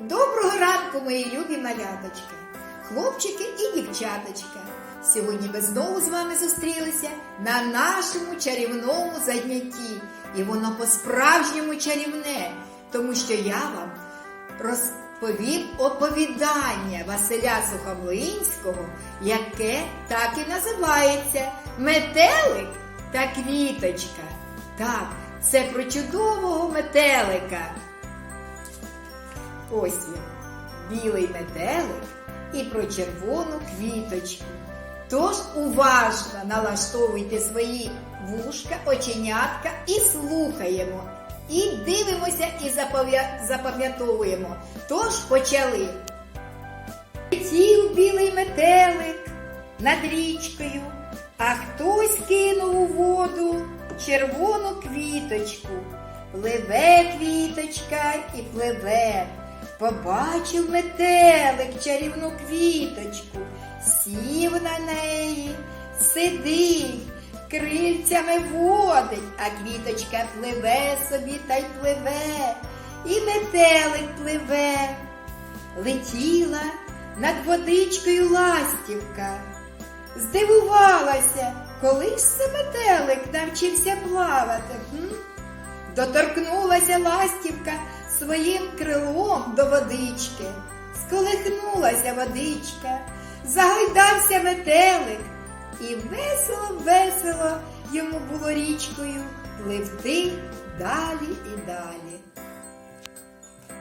Доброго ранку, мої любі маляточки, хлопчики і дівчаточка. Сьогодні ми знову з вами зустрілися на нашому чарівному занятті. І воно по-справжньому чарівне, тому що я вам розповім оповідання Василя Сухомлинського, яке так і називається Метелик та квіточка. Так, це про чудового метелика. Ось білий метелик і про червону квіточку. Тож уважно налаштовуйте свої вушка, оченятка і слухаємо. І дивимося і запам'ятовуємо. Тож почали. Летів білий метелик над річкою, а хтось кинув у воду червону квіточку. Пливе квіточка і пливе. Побачив метелик чарівну квіточку, сів на неї, сидить, крильцями водить, а квіточка пливе собі та й пливе, і метелик пливе. Летіла над водичкою ластівка. Здивувалася, коли ж це метелик навчився плавати. М? Доторкнулася ластівка своїм крилом до водички, сколихнулася водичка, загойдався метелик, і весело-весело йому було річкою пливти далі і далі.